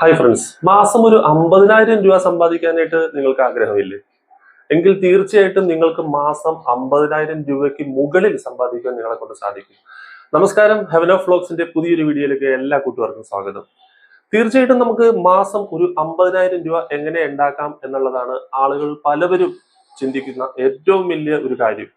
Hi friends മാസം ഒരു അമ്പതിനായിരം രൂപ സമ്പാദിക്കാനായിട്ട് നിങ്ങൾക്ക് ആഗ്രഹമില്ലേ? എങ്കിൽ തീർച്ചയായിട്ടും നിങ്ങൾക്ക് മാസം അമ്പതിനായിരം രൂപയ്ക്ക് മുകളിൽ സമ്പാദിക്കാൻ നിങ്ങളെ കൊണ്ട് സാധിക്കും. നമസ്കാരം. ഹെവൻ ഓഫ് ഫ്ലോക്സിന്റെ പുതിയൊരു വീഡിയോയിലേക്ക് എല്ലാ കൂട്ടുകാർക്കും സ്വാഗതം. തീർച്ചയായിട്ടും നമുക്ക് മാസം ഒരു അമ്പതിനായിരം രൂപ എങ്ങനെ ഉണ്ടാക്കാം എന്നുള്ളതാണ് ആളുകൾ പലവരും ചിന്തിക്കുന്ന ഏറ്റവും വലിയ ഒരു കാര്യം.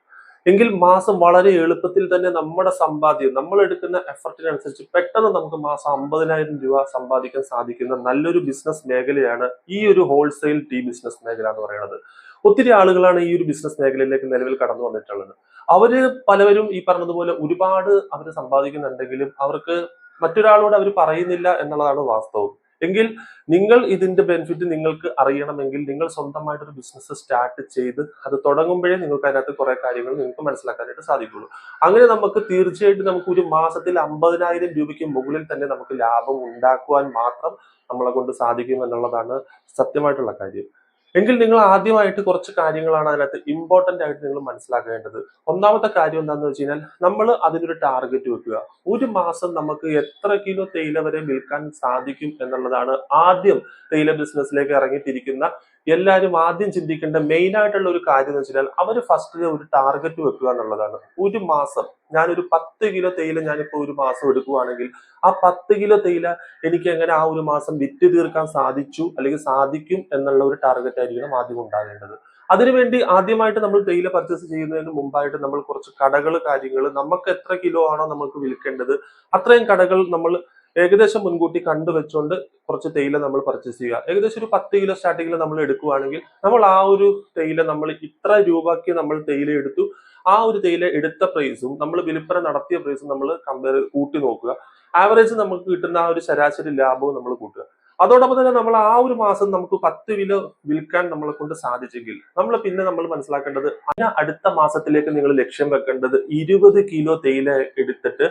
എങ്കിൽ മാസം വളരെ എളുപ്പത്തിൽ തന്നെ നമ്മുടെ സമ്പാദ്യം നമ്മൾ എടുക്കുന്ന എഫർട്ടിനനുസരിച്ച് പെട്ടെന്ന് നമുക്ക് മാസം അമ്പതിനായിരം രൂപ സമ്പാദിക്കാൻ സാധിക്കുന്ന നല്ലൊരു ബിസിനസ് മേഖലയാണ് ഈ ഒരു ഹോൾസെയിൽ ടീ ബിസിനസ് മേഖല എന്ന് പറയുന്നത്. ഒത്തിരി ആളുകളാണ് ഈ ഒരു ബിസിനസ് മേഖലയിലേക്ക് നിലവിൽ കടന്നു വന്നിട്ടുള്ളത്. അവർ പലവരും ഈ പറഞ്ഞതുപോലെ ഒരുപാട് അവർ സമ്പാദിക്കുന്നുണ്ടെങ്കിലും അവർക്ക് മറ്റൊരാളോട് അവർ പറയുന്നില്ല എന്നുള്ളതാണ് വാസ്തവം. എങ്കിൽ നിങ്ങൾ ഇതിന്റെ ബെനിഫിറ്റ് നിങ്ങൾക്ക് അറിയണമെങ്കിൽ നിങ്ങൾ സ്വന്തമായിട്ട് ഒരു ബിസിനസ് സ്റ്റാർട്ട് ചെയ്ത് അത് തുടങ്ങുമ്പോഴേ നിങ്ങൾക്ക് അതിനകത്ത് കുറെ കാര്യങ്ങൾ നിങ്ങൾക്ക് മനസ്സിലാക്കാനായിട്ട് സാധിക്കുള്ളൂ. അങ്ങനെ നമുക്ക് തീർച്ചയായിട്ടും നമുക്ക് ഒരു മാസത്തിൽ അമ്പതിനായിരം രൂപയ്ക്ക് മുകളിൽ തന്നെ നമുക്ക് ലാഭം ഉണ്ടാക്കുവാൻ മാത്രം നമ്മളെ കൊണ്ട് സാധിക്കും എന്നുള്ളതാണ് സത്യമായിട്ടുള്ള കാര്യം. എങ്കിൽ നിങ്ങൾ ആദ്യമായിട്ട് കുറച്ച് കാര്യങ്ങളാണ് അതിനകത്ത് ഇമ്പോർട്ടന്റ് ആയിട്ട് നിങ്ങൾ മനസ്സിലാക്കേണ്ടത്. ഒന്നാമത്തെ കാര്യം എന്താണെന്ന് വെച്ച് കഴിഞ്ഞാൽ നമ്മൾ അതിനൊരു ടാർഗറ്റ് വെക്കുക. ഒരു മാസം നമുക്ക് എത്ര കിലോ തേയില വരെ വിൽക്കാൻ സാധിക്കും എന്നുള്ളതാണ് ആദ്യം തേയില ബിസിനസ്സിലേക്ക് ഇറങ്ങിത്തിരിക്കുന്ന എല്ലാവരും ആദ്യം ചിന്തിക്കേണ്ട മെയിൻ ആയിട്ടുള്ള ഒരു കാര്യം എന്ന് വെച്ചാൽ അവർ ഫസ്റ്റ് ഒരു ടാർഗറ്റ് വെക്കുക എന്നുള്ളതാണ്. ഒരു മാസം ഞാനൊരു പത്ത് കിലോ തേയില ഞാനിപ്പോ ഒരു മാസം എടുക്കുകയാണെങ്കിൽ ആ പത്ത് കിലോ തേയില എനിക്ക് എങ്ങനെ ആ ഒരു മാസം വിറ്റ് തീർക്കാൻ സാധിച്ചു അല്ലെങ്കിൽ സാധിക്കും എന്നുള്ള ഒരു ടാർഗറ്റ് ആയിരിക്കണം ആദ്യം ഉണ്ടാകേണ്ടത്. അതിനുവേണ്ടി ആദ്യമായിട്ട് നമ്മൾ തേയില പർച്ചേസ് ചെയ്യുന്നതിന് മുമ്പായിട്ട് നമ്മൾ കുറച്ച് കടകൾ കാര്യങ്ങൾ നമുക്ക് എത്ര കിലോ ആണോ നമുക്ക് വിൽക്കേണ്ടത് അത്രയും കടകൾ നമ്മൾ ഏകദേശം മുൻകൂട്ടി കണ്ടുവെച്ചുകൊണ്ട് കുറച്ച് തേയില നമ്മൾ പർച്ചേസ് ചെയ്യുക. ഏകദേശം ഒരു പത്ത് കിലോ സ്റ്റാർട്ടിങ്ങിൽ നമ്മൾ എടുക്കുകയാണെങ്കിൽ നമ്മൾ ആ ഒരു തേയില നമ്മൾ ഇത്ര രൂപയ്ക്ക് നമ്മൾ തേയില എടുത്തു. ആ ഒരു തേയില എടുത്ത പ്രൈസും നമ്മൾ വിൽപ്പന നടത്തിയ പ്രൈസും നമ്മൾ കമ്പയർ കൂട്ടി നോക്കുക. ആവറേജ് നമുക്ക് കിട്ടുന്ന ആ ഒരു ശരാശരി ലാഭവും നമ്മൾ കൂട്ടുക. അതോടൊപ്പം തന്നെ നമ്മൾ ആ ഒരു മാസം നമുക്ക് പത്ത് കിലോ വിൽക്കാൻ നമ്മളെ കൊണ്ട് സാധിച്ചെങ്കിൽ നമ്മൾ പിന്നെ നമ്മൾ മനസ്സിലാക്കേണ്ടത് അതിന് അടുത്ത മാസത്തിലേക്ക് നിങ്ങൾ ലക്ഷ്യം വെക്കേണ്ടത് ഇരുപത് കിലോ തേയില എടുത്തിട്ട്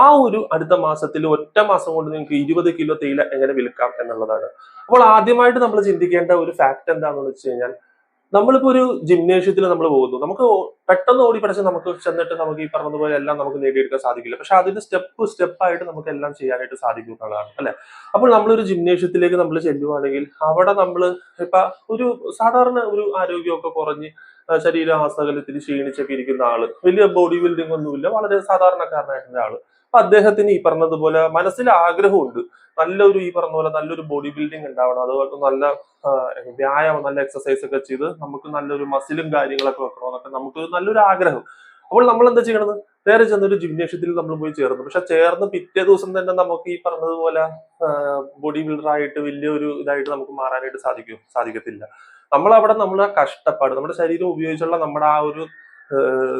ആ ഒരു അടുത്ത മാസത്തിൽ ഒറ്റ മാസം കൊണ്ട് നിങ്ങൾക്ക് ഇരുപത് കിലോ തേയില എങ്ങനെ വിൽക്കാം എന്നുള്ളതാണ്. അപ്പോൾ ആദ്യമായിട്ട് നമ്മൾ ചിന്തിക്കേണ്ട ഒരു ഫാക്ട് എന്താണെന്ന് വെച്ച് കഴിഞ്ഞാൽ നമ്മളിപ്പോ ഒരു ജിംനേഷ്യത്തിൽ നമ്മൾ പോകുന്നു. നമുക്ക് പെട്ടെന്ന് ഓടി പഠിച്ച് നമുക്ക് ചെന്നിട്ട് നമുക്ക് ഈ പറഞ്ഞതുപോലെ എല്ലാം നമുക്ക് നേടിയെടുക്കാൻ സാധിക്കില്ല. പക്ഷെ അതിന് സ്റ്റെപ്പ് സ്റ്റെപ്പ് ആയിട്ട് നമുക്ക് എല്ലാം ചെയ്യാനായിട്ട് സാധിക്കും എന്നുള്ളതാണ് അല്ലെ? അപ്പോൾ നമ്മളൊരു ജിംനേഷ്യത്തിലേക്ക് നമ്മൾ ചെല്ലുവാണെങ്കിൽ അവിടെ നമ്മൾ ഇപ്പൊ ഒരു സാധാരണ ഒരു ആരോഗ്യമൊക്കെ കുറഞ്ഞ് ശരീരാവസ്ഥകളിൽ ക്ഷീണിച്ചൊക്കെ ഇരിക്കുന്ന ആൾ. വലിയ ബോഡി ബിൽഡിംഗ് ഒന്നുമില്ല വളരെ സാധാരണക്കാരനായിട്ടുള്ള ആൾ. അപ്പൊ അദ്ദേഹത്തിന് ഈ പറഞ്ഞതുപോലെ മനസ്സിൽ ആഗ്രഹമുണ്ട്. നല്ലൊരു ഈ പറഞ്ഞ പോലെ നല്ലൊരു ബോഡി ബിൽഡിംഗ് ഉണ്ടാവണം. അതുപോലെ നല്ല വ്യായാമം നല്ല എക്സസൈസ് ഒക്കെ ചെയ്ത് നമുക്ക് നല്ലൊരു മസിലും കാര്യങ്ങളൊക്കെ വെക്കണം എന്നൊക്കെ നമുക്ക് നല്ലൊരു ആഗ്രഹം. അപ്പോൾ നമ്മൾ എന്താ ചെയ്യണത്? നേരെ ചെന്നൊരു ജിംനേഷ്യത്തിൽ നമ്മൾ പോയി ചേർന്നു. പക്ഷെ ചേർന്ന് പിറ്റേ ദിവസം തന്നെ നമുക്ക് ഈ പറഞ്ഞതുപോലെ ബോഡി ബിൽഡർ ആയിട്ട് വലിയൊരു ഇതായിട്ട് നമുക്ക് മാറാനായിട്ട് സാധിക്കും സാധിക്കത്തില്ല. നമ്മൾ അവിടെ നമ്മുടെ കഷ്ടപ്പാട് നമ്മുടെ ശരീരം ഉപയോഗിച്ചുള്ള നമ്മുടെ ആ ഒരു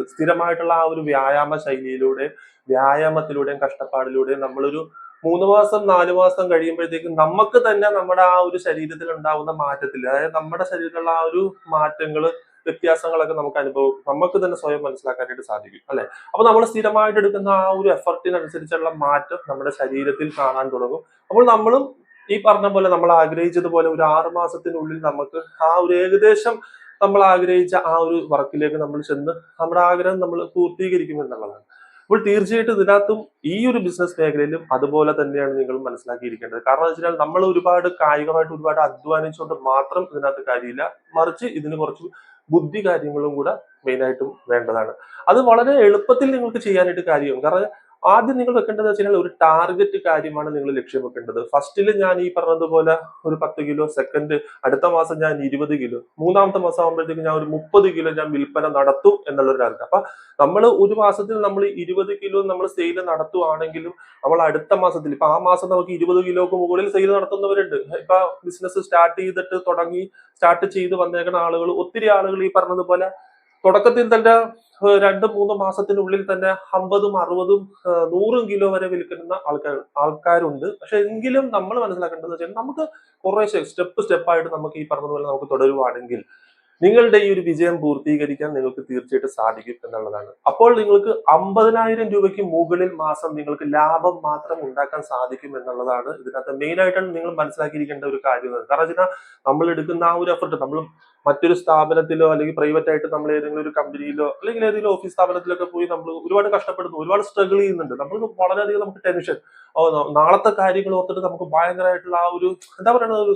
സ്ഥിരമായിട്ടുള്ള ആ ഒരു വ്യായാമ ശൈലിയിലൂടെ വ്യായാമത്തിലൂടെയും കഷ്ടപ്പാടിലൂടെയും നമ്മളൊരു മൂന്ന് മാസം നാല് മാസം കഴിയുമ്പോഴത്തേക്കും നമുക്ക് തന്നെ നമ്മുടെ ആ ഒരു ശരീരത്തിൽ ഉണ്ടാവുന്ന മാറ്റത്തിൽ അതായത് നമ്മുടെ ശരീരത്തിലുള്ള ആ ഒരു മാറ്റങ്ങൾ വ്യത്യാസങ്ങളൊക്കെ നമുക്ക് അനുഭവം നമുക്ക് തന്നെ സ്വയം മനസ്സിലാക്കാനായിട്ട് സാധിക്കും അല്ലെ? അപ്പൊ നമ്മൾ സ്ഥിരമായിട്ട് എടുക്കുന്ന ആ ഒരു എഫർട്ടിനനുസരിച്ചുള്ള മാറ്റം നമ്മുടെ ശരീരത്തിൽ കാണാൻ തുടങ്ങും. അപ്പോൾ നമ്മളും ഈ പറഞ്ഞ പോലെ നമ്മൾ ആഗ്രഹിച്ചതുപോലെ ഒരു ആറു മാസത്തിനുള്ളിൽ നമുക്ക് ആ ഒരു ഏകദേശം നമ്മൾ ആഗ്രഹിച്ച ആ ഒരു വർക്കിലേക്ക് നമ്മൾ ചെന്ന് നമ്മുടെ ആഗ്രഹം നമ്മൾ പൂർത്തീകരിക്കും എന്നുള്ളതാണ്. അപ്പോൾ തീർച്ചയായിട്ടും ഇതിനകത്തും ഈ ഒരു ബിസിനസ് മേഖലയിലും അതുപോലെ തന്നെയാണ് നിങ്ങൾ മനസ്സിലാക്കിയിരിക്കേണ്ടത്. കാരണം എന്ന് വെച്ചാൽ നമ്മൾ ഒരുപാട് കായികമായിട്ട് ഒരുപാട് അധ്വാനിച്ചുകൊണ്ട് മാത്രം ഇതിനകത്ത് കാര്യമില്ല. മറിച്ച് ഇതിന് കുറച്ച് ബുദ്ധി കാര്യങ്ങളും കൂടെ മെയിനായിട്ടും വേണ്ടതാണ്. അത് വളരെ എളുപ്പത്തിൽ നിങ്ങൾക്ക് ചെയ്യാനായിട്ട് കാര്യമാണ് കാരണം ആദ്യം നിങ്ങൾ വെക്കേണ്ടത് വെച്ചാൽ ഒരു ടാർഗറ്റ് കാര്യമാണ് നിങ്ങൾ ലക്ഷ്യം വെക്കേണ്ടത്. ഫസ്റ്റിൽ ഞാൻ ഈ പറഞ്ഞതുപോലെ ഒരു പത്ത് കിലോ സെക്കൻഡ് അടുത്ത മാസം ഞാൻ ഇരുപത് കിലോ മൂന്നാമത്തെ മാസം ആകുമ്പോഴത്തേക്ക് ഞാൻ ഒരു മുപ്പത് കിലോ ഞാൻ വിൽപ്പന നടത്തും എന്നുള്ള ഒരു അർത്ഥം അപ്പൊ നമ്മൾ ഒരു മാസത്തിൽ നമ്മൾ ഇരുപത് കിലോ നമ്മൾ സെയിൽ നടത്തുവാണെങ്കിലും നമ്മൾ അടുത്ത മാസത്തിൽ ഇപ്പൊ ആ മാസം നമുക്ക് ഇരുപത് കിലോക്ക് മുകളിൽ സെയിൽ നടത്തുന്നവരുണ്ട്. ഇപ്പൊ ബിസിനസ് സ്റ്റാർട്ട് ചെയ്തിട്ട് തുടങ്ങി സ്റ്റാർട്ട് ചെയ്ത് വന്നേക്കുന്ന ആളുകൾ ഒത്തിരി ആളുകൾ ഈ പറഞ്ഞതുപോലെ തുടക്കത്തിൽ തന്നെ രണ്ട് മൂന്ന് മാസത്തിനുള്ളിൽ തന്നെ അമ്പതും അറുപതും നൂറും കിലോ വരെ വിൽക്കുന്ന ആൾക്കാർ ആൾക്കാരുണ്ട്. പക്ഷെ എങ്കിലും നമ്മൾ മനസ്സിലാക്കേണ്ടത് വെച്ചാൽ നമുക്ക് കുറേശ്ശെ സ്റ്റെപ്പ് സ്റ്റെപ്പായിട്ട് നമുക്ക് ഈ പറഞ്ഞതുപോലെ നമുക്ക് തുടരുവാണെങ്കിൽ നിങ്ങളുടെ ഈ ഒരു വിജയം പൂർത്തീകരിക്കാൻ നിങ്ങൾക്ക് തീർച്ചയായിട്ടും സാധിക്കും എന്നുള്ളതാണ്. അപ്പോൾ നിങ്ങൾക്ക് അമ്പതിനായിരം രൂപയ്ക്ക് മുകളിൽ മാസം നിങ്ങൾക്ക് ലാഭം മാത്രം ഉണ്ടാക്കാൻ സാധിക്കും എന്നുള്ളതാണ് ഇതിനകത്ത് മെയിൻ ആയിട്ടാണ് നിങ്ങൾ മനസ്സിലാക്കിയിരിക്കേണ്ട ഒരു കാര്യം. കാരണം നമ്മൾ എടുക്കുന്ന ആ ഒരു എഫർട്ട് നമ്മൾ മറ്റൊരു സ്ഥാപനത്തിലോ അല്ലെങ്കിൽ പ്രൈവറ്റ് ആയിട്ട് നമ്മൾ ഏതെങ്കിലും ഒരു കമ്പനിയിലോ അല്ലെങ്കിൽ ഏതെങ്കിലും ഓഫീസ് സ്ഥാപനത്തിലൊക്കെ പോയി നമ്മൾ ഒരുപാട് കഷ്ടപ്പെടുന്നു ഒരുപാട് സ്ട്രഗിൾ ചെയ്യുന്നുണ്ട്. നമ്മൾ വളരെയധികം നമുക്ക് ടെൻഷൻ നാളത്തെ കാര്യങ്ങൾ ഓർത്തിട്ട് നമുക്ക് ഭയങ്കരമായിട്ടുള്ള ആ ഒരു എന്താ പറയുന്നത്?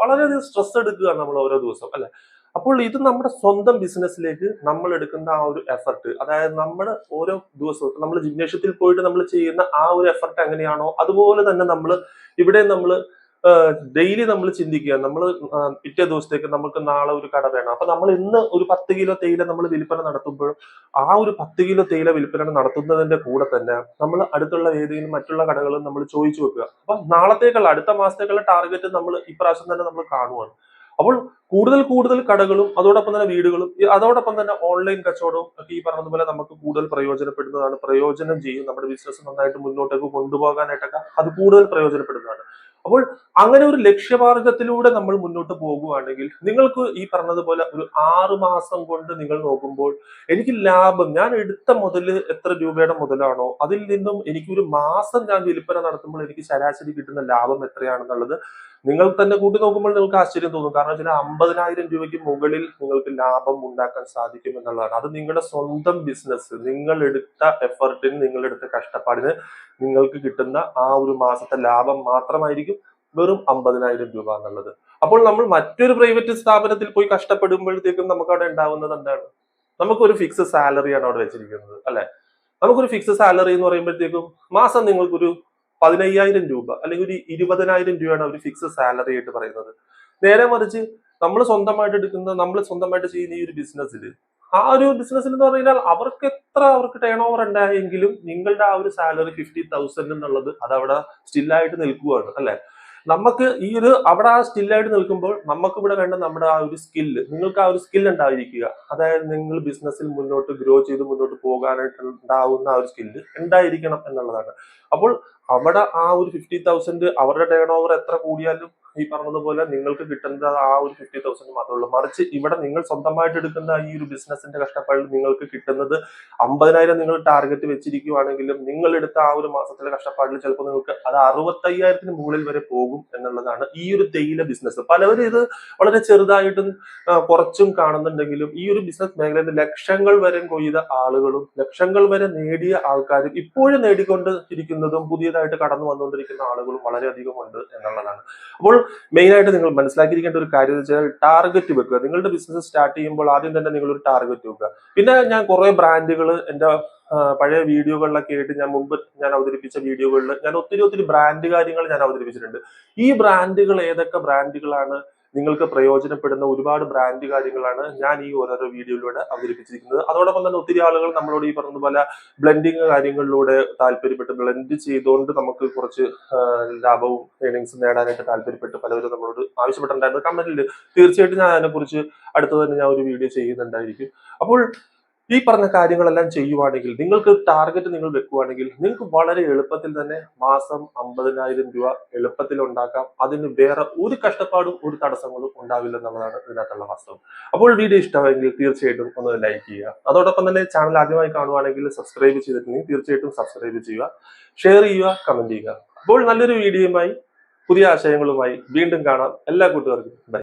വളരെയധികം സ്ട്രെസ് എടുക്കുകയാണ് നമ്മൾ ഓരോ ദിവസം അല്ലെ? അപ്പോൾ ഇത് നമ്മുടെ സ്വന്തം ബിസിനസ്സിലേക്ക് നമ്മൾ എടുക്കുന്ന ആ ഒരു എഫർട്ട് അതായത് നമ്മൾ ഓരോ ദിവസവും നമ്മൾ ജിംനേഷ്യത്തിൽ പോയിട്ട് നമ്മൾ ചെയ്യുന്ന ആ ഒരു എഫർട്ട് എങ്ങനെയാണോ അതുപോലെ തന്നെ നമ്മൾ ഇവിടെ നമ്മൾ ഡെയിലി നമ്മൾ ചിന്തിക്കുക. നമ്മൾ പിറ്റേ ദിവസത്തേക്ക് നമുക്ക് നാളെ ഒരു കട വേണം. അപ്പൊ നമ്മൾ ഇന്ന് ഒരു പത്ത് കിലോ തേയില നമ്മൾ വിൽപ്പന നടത്തുമ്പോൾ ആ ഒരു പത്ത് കിലോ തേയില വിൽപ്പന നടത്തുന്നതിന്റെ കൂടെ തന്നെ നമ്മൾ അടുത്തുള്ള ഏതെങ്കിലും മറ്റുള്ള കടകളും നമ്മൾ ചോദിച്ചു വെക്കുക. അപ്പൊ നാളത്തേക്കുള്ള അടുത്ത മാസത്തേക്കുള്ള ടാർഗറ്റ് നമ്മൾ ഇപ്രാവശ്യം തന്നെ നമ്മൾ കാണുവാണ്. അപ്പോൾ കൂടുതൽ കൂടുതൽ കടകളും അതോടൊപ്പം തന്നെ വീടുകളും അതോടൊപ്പം തന്നെ ഓൺലൈൻ കച്ചവടവും ഒക്കെ ഈ പറഞ്ഞതുപോലെ നമുക്ക് കൂടുതൽ പ്രയോജനപ്പെടുന്നതാണ്. പ്രയോജനം ചെയ്യും. നമ്മുടെ ബിസിനസ് നന്നായിട്ട് മുന്നോട്ടേക്ക് കൊണ്ടുപോകാനായിട്ടൊക്കെ അത് കൂടുതൽ പ്രയോജനപ്പെടുന്നതാണ്. അപ്പോൾ അങ്ങനെ ഒരു ലക്ഷ്യമാർഗത്തിലൂടെ നമ്മൾ മുന്നോട്ട് പോകുകയാണെങ്കിൽ നിങ്ങൾക്ക് ഈ പറഞ്ഞതുപോലെ ഒരു ആറ് മാസം കൊണ്ട് നിങ്ങൾ നോക്കുമ്പോൾ എനിക്ക് ലാഭം ഞാൻ എടുത്ത മുതൽ എത്ര രൂപയുടെ മുതലാണോ അതിൽ നിന്നും എനിക്ക് ഒരു മാസം ഞാൻ വിൽപ്പന നടത്തുമ്പോൾ എനിക്ക് ശരാശരി കിട്ടുന്ന ലാഭം എത്രയാണെന്നുള്ളത് നിങ്ങൾ തന്നെ കൂട്ടി നോക്കുമ്പോൾ നിങ്ങൾക്ക് ആശ്ചര്യം തോന്നും. കാരണം വെച്ചാൽ അമ്പതിനായിരം രൂപയ്ക്ക് മുകളിൽ നിങ്ങൾക്ക് ലാഭം ഉണ്ടാക്കാൻ സാധിക്കും എന്നുള്ളതാണ്. അത് നിങ്ങളുടെ സ്വന്തം ബിസിനസ് നിങ്ങൾ എടുത്ത എഫർട്ടിന് നിങ്ങൾ എടുത്ത കഷ്ടപ്പാടിന് നിങ്ങൾക്ക് കിട്ടുന്ന ആ ഒരു മാസത്തെ ലാഭം മാത്രമായിരിക്കും വെറും അമ്പതിനായിരം രൂപ എന്നുള്ളത്. അപ്പോൾ നമ്മൾ മറ്റൊരു പ്രൈവറ്റ് സ്ഥാപനത്തിൽ പോയി കഷ്ടപ്പെടുമ്പോഴത്തേക്കും നമുക്ക് അവിടെ ഉണ്ടാവുന്നത് എന്താണ്? നമുക്കൊരു ഫിക്സ് സാലറിയാണ് അവിടെ വെച്ചിരിക്കുന്നത് അല്ലെ? നമുക്കൊരു ഫിക്സ് സാലറി എന്ന് പറയുമ്പോഴത്തേക്കും മാസം നിങ്ങൾക്കൊരു പതിനയ്യായിരം രൂപ അല്ലെങ്കിൽ ഒരു ഇരുപതിനായിരം രൂപയാണ് അവർ ഫിക്സ് സാലറി ആയിട്ട് പറയുന്നത്. നേരെ മറിച്ച് നമ്മൾ സ്വന്തമായിട്ട് എടുക്കുന്ന നമ്മൾ സ്വന്തമായിട്ട് ചെയ്യുന്ന ഈ ഒരു ബിസിനസ്സിൽ ആ ഒരു ബിസിനസ്സിൽ എന്ന് പറഞ്ഞാൽ അവർക്ക് എത്ര അവർക്ക് ടേൺ ഓവർ ഉണ്ടായെങ്കിലും നിങ്ങളുടെ ആ ഒരു സാലറി ഫിഫ്റ്റി തൗസൻഡ് എന്നുള്ളത് അത് അവിടെ സ്റ്റില്ലായിട്ട് നിൽക്കുകയാണ് അല്ലെ? നമുക്ക് ഈ ഒരു അവിടെ ആ സ്റ്റില്ലായിട്ട് നിൽക്കുമ്പോൾ നമുക്ക് ഇവിടെ വേണ്ട നമ്മുടെ ആ ഒരു സ്കില്ല് നിങ്ങൾക്ക് ആ ഒരു സ്കിൽ ഉണ്ടായിരിക്കുക. അതായത് നിങ്ങൾ ബിസിനസ്സിൽ മുന്നോട്ട് ഗ്രോ ചെയ്ത് മുന്നോട്ട് പോകാനായിട്ട് ഉണ്ടാവുന്ന ആ ഒരു സ്കില്ല് ഉണ്ടായിരിക്കണം എന്നുള്ളതാണ്. അപ്പോൾ അവിടെ ആ ഒരു ഫിഫ്റ്റി തൗസൻഡ് അവരുടെ ടേൺ ഓവർ എത്ര കൂടിയാലും ഈ പറഞ്ഞതുപോലെ നിങ്ങൾക്ക് കിട്ടുന്നത് ആ ഒരു ഫിഫ്റ്റി തൗസൻഡ് മാത്രമേ ഉള്ളൂ. മറിച്ച് ഇവിടെ നിങ്ങൾ സ്വന്തമായിട്ട് എടുക്കുന്ന ഈ ഒരു ബിസിനസിന്റെ കഷ്ടപ്പാടിൽ നിങ്ങൾക്ക് കിട്ടുന്നത് അമ്പതിനായിരം നിങ്ങൾ ടാർഗറ്റ് വെച്ചിരിക്കുവാണെങ്കിലും നിങ്ങൾ എടുത്ത ആ ഒരു മാസത്തിലെ കഷ്ടപ്പാടിൽ ചിലപ്പോൾ നിങ്ങൾക്ക് അത് അറുപത്തയ്യായിരത്തിന് മുകളിൽ വരെ പോകും എന്നുള്ളതാണ് ഈ ഒരു തേയില ബിസിനസ് പലവരും ഇത് വളരെ ചെറുതായിട്ടും കുറച്ചും കാണുന്നുണ്ടെങ്കിലും ഈ ഒരു ബിസിനസ് മേഖലയിൽ ലക്ഷങ്ങൾ വരെ കൊയ്ത ആളുകളും ലക്ഷങ്ങൾ വരെ നേടിയ ആൾക്കാരും ഇപ്പോഴും നേടിക്കൊണ്ടിരിക്കുന്നതും പുതിയതായിട്ട് കടന്നു വന്നുകൊണ്ടിരിക്കുന്ന ആളുകളും വളരെയധികം ഉണ്ട് എന്നുള്ളതാണ്. അപ്പോൾ മെയിൻ ആയിട്ട് നിങ്ങൾ മനസ്സിലാക്കിയിരിക്കേണ്ട ഒരു കാര്യം എന്ന് വെച്ചാൽ ടാർഗറ്റ് വെക്കുക. നിങ്ങളുടെ ബിസിനസ് സ്റ്റാർട്ട് ചെയ്യുമ്പോൾ ആദ്യം തന്നെ നിങ്ങൾ ഒരു ടാർഗറ്റ് വെക്കുക. പിന്നെ ഞാൻ കുറെ ബ്രാൻഡുകൾ എന്റെ പഴയ വീഡിയോകളിലൊക്കെ ആയിട്ട് ഞാൻ മുമ്പ് ഞാൻ അവതരിപ്പിച്ച വീഡിയോകളിൽ ഞാൻ ഒത്തിരി ഒത്തിരി ബ്രാൻഡ് കാര്യങ്ങൾ ഞാൻ അവതരിപ്പിച്ചിട്ടുണ്ട്. ഈ ബ്രാൻഡുകൾ ഏതൊക്കെ ബ്രാൻഡുകളാണ് നിങ്ങൾക്ക് പ്രയോജനപ്പെടുന്ന ഒരുപാട് ബ്രാൻഡ് കാര്യങ്ങളാണ് ഞാൻ ഈ ഓരോരോ വീഡിയോയിലൂടെ അവതരിപ്പിച്ചിരിക്കുന്നത്. അതോടൊപ്പം തന്നെ ഒത്തിരി ആളുകൾ നമ്മളോട് ഈ പറഞ്ഞ പോലെ ബ്ലെൻഡിങ് കാര്യങ്ങളിലൂടെ താല്പര്യപ്പെട്ട് ബ്ലെൻഡ് ചെയ്തുകൊണ്ട് നമുക്ക് കുറച്ച് ലാഭവും ഏണിങ്സും നേടാനായിട്ട് താല്പര്യപ്പെട്ട് പലവരും നമ്മളോട് ആവശ്യപ്പെട്ടിട്ടുണ്ടായിരുന്നു. കമന്റിൽ തീർച്ചയായിട്ടും ഞാൻ അതിനെക്കുറിച്ച് അടുത്ത് തന്നെ ഞാൻ ഒരു വീഡിയോ ചെയ്യുന്നുണ്ടായിരിക്കും. അപ്പോൾ ഈ പറഞ്ഞ കാര്യങ്ങളെല്ലാം ചെയ്യുവാണെങ്കിൽ നിങ്ങൾക്ക് ടാർഗറ്റ് നിങ്ങൾ വെക്കുവാണെങ്കിൽ നിങ്ങൾക്ക് വളരെ എളുപ്പത്തിൽ തന്നെ മാസം അമ്പതിനായിരം രൂപ എളുപ്പത്തിൽ ഉണ്ടാക്കാം. അതിന് വേറെ ഒരു കഷ്ടപ്പാടും ഒരു തടസ്സങ്ങളും ഉണ്ടാവില്ല എന്നുള്ളതാണ് ഇതിനകത്തുള്ള വാസ്തവം. അപ്പോൾ വീഡിയോ ഇഷ്ടമായെങ്കിൽ തീർച്ചയായിട്ടും ഒന്ന് ലൈക്ക് ചെയ്യുക. അതോടൊപ്പം തന്നെ ചാനൽ ആദ്യമായി കാണുവാണെങ്കിൽ സബ്സ്ക്രൈബ് ചെയ്തിട്ടുണ്ടെങ്കിൽ തീർച്ചയായിട്ടും സബ്സ്ക്രൈബ് ചെയ്യുക. ഷെയർ ചെയ്യുക കമന്റ് ചെയ്യുക. അപ്പോൾ നല്ലൊരു വീഡിയോയുമായി പുതിയ ആശയങ്ങളുമായി വീണ്ടും കാണാം. എല്ലാ കൂട്ടുകാർക്കും ബൈ